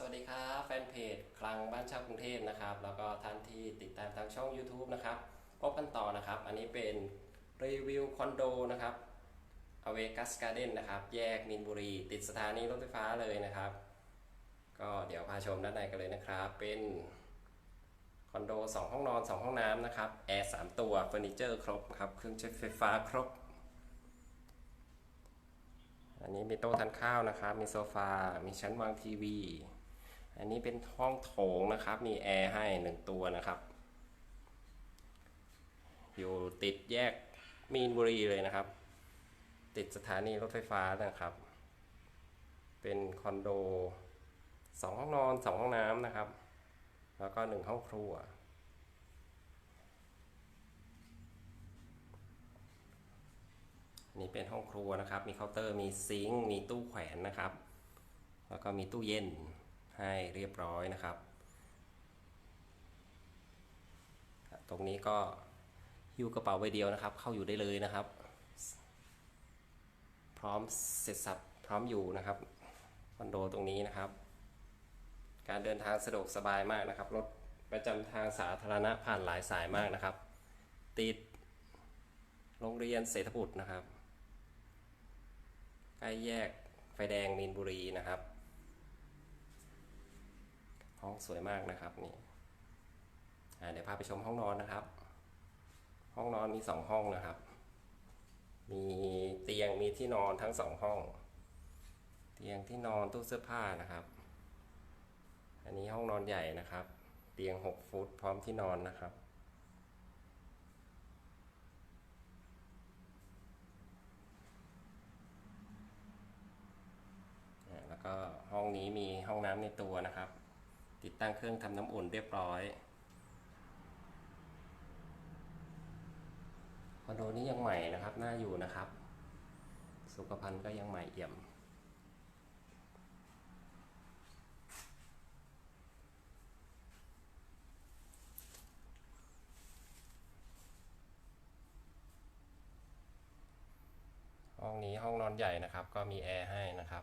สวัสดีครับแฟนเพจคลังบ้านเช่ากรุงเทพนะครับ แล้วก็ท่านที่ติดตามทางช่อง YouTube นะครับพบกันต่อนะครับ อันนี้เป็นรีวิวคอนโดนะครับอเวกัสการ์เด้นนะครับ แยกมินบุรี ติดสถานีรถไฟฟ้าเลยนะครับ ก็เดี๋ยวพาชมด้านในกันเลยนะครับ เป็นคอนโด 2 ห้องนอน 2 ห้องน้ำนะครับ แอร์ 3 ตัวเฟอร์นิเจอร์ครบครับ เครื่องใช้ไฟฟ้าครบ อันนี้มีโต๊ะทานข้าวนะครับ มีโซฟา มีชั้นวางทีวี อันนี้เป็นห้องโถงนะครับ มีแอร์ให้หนึ่งตัวนะครับ อยู่ติดแยกมีนบุรีเลยนะครับ ติดสถานีรถไฟฟ้านะครับ เป็นคอนโดสองห้องนอนสองห้องน้ำนะครับ แล้วก็หนึ่งห้องครัว นี่เป็นห้องครัวนะครับ มีเคาน์เตอร์ มีซิงค์ มีตู้แขวนนะครับ แล้วก็มีตู้เย็น ให้เรียบร้อยนะครับ ตรงนี้ก็หิ้วกระเป๋าใบเดียวนะครับ เข้าอยู่ได้เลยนะครับ พร้อมเสร็จสับพร้อมอยู่นะครับคอนโดตรงนี้นะครับ การเดินทางสะดวกสบายมากนะครับรถประจำทางสาธารณะผ่านหลายสายมากนะครับ ติดโรงเรียนเศรษฐบุตรนะครับใกล้แยกไฟแดงมีนบุรีนะครับ สวยมากนะครับนี่เดี๋ยวพาไปชมห้องนอนนะครับ ห้องนอนมีสองห้องนะครับ มีเตียงมีที่นอนทั้งสองห้อง เตียงที่นอนตู้เสื้อผ้านะครับ อันนี้ห้องนอนใหญ่นะครับ เตียง6ฟุตพร้อมที่นอนนะครับแล้วก็ห้องนี้มีห้องน้ำในตัวนะครับ ติดตั้งเครื่องทำน้ำอุ่นเรียบร้อยคอนโดนี้ยังใหม่นะครับ น่าอยู่นะครับ สุขภัณฑ์ก็ยังใหม่เอี่ยม ห้องนี้ห้องนอนใหญ่นะครับ ก็มีแอร์ให้นะครับ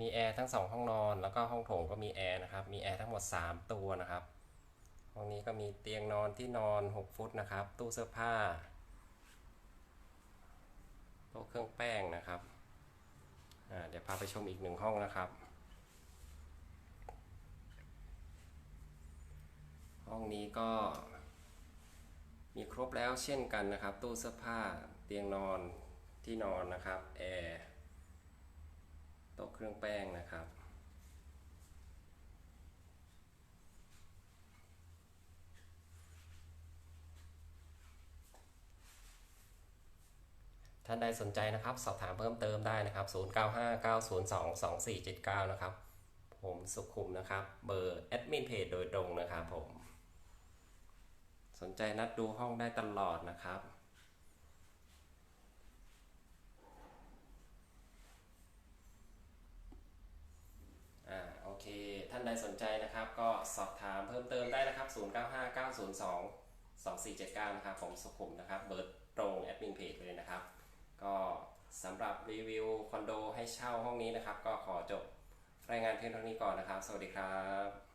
มีแอร์ทั้งสองห้องนอน แล้วก็ห้องโถงก็มีแอร์นะครับ มีแอร์ทั้งหมด 3 ตัวนะครับ ห้องนี้ก็มีเตียงนอนที่นอน 6 ฟุตนะครับ ตู้เสื้อผ้าโต๊ะเครื่องแป้งนะครับเดี๋ยวพาไปชมอีกหนึ่งห้องนะครับ ห้องนี้ก็ มีครบแล้วเช่นกันนะครับ ตู้เสื้อผ้า เตียงนอนที่นอนนะครับ แอร์ เครื่องแป้งนะครับ ท่านใดสนใจนะครับ สอบถามเพิ่มเติมได้นะครับ 0959022479 นะครับ ผมสุขุมนะครับ เบอร์แอดมินเพจโดยตรงนะครับผม สนใจนัดดูห้องได้ตลอดนะครับ อ่าโอเค ท่านใดสนใจนะครับ ก็สอบถามเพิ่มเติมได้นะครับ 0959022479 นะครับ ผมสุขุมนะครับ เบอร์ตรงแอดมินเพจเลยนะครับ ก็สำหรับรีวิวคอนโดให้เช่าห้องนี้นะครับ ก็ขอจบรายงานเพียงเท่านี้ก่อนนะครับ สวัสดีครับ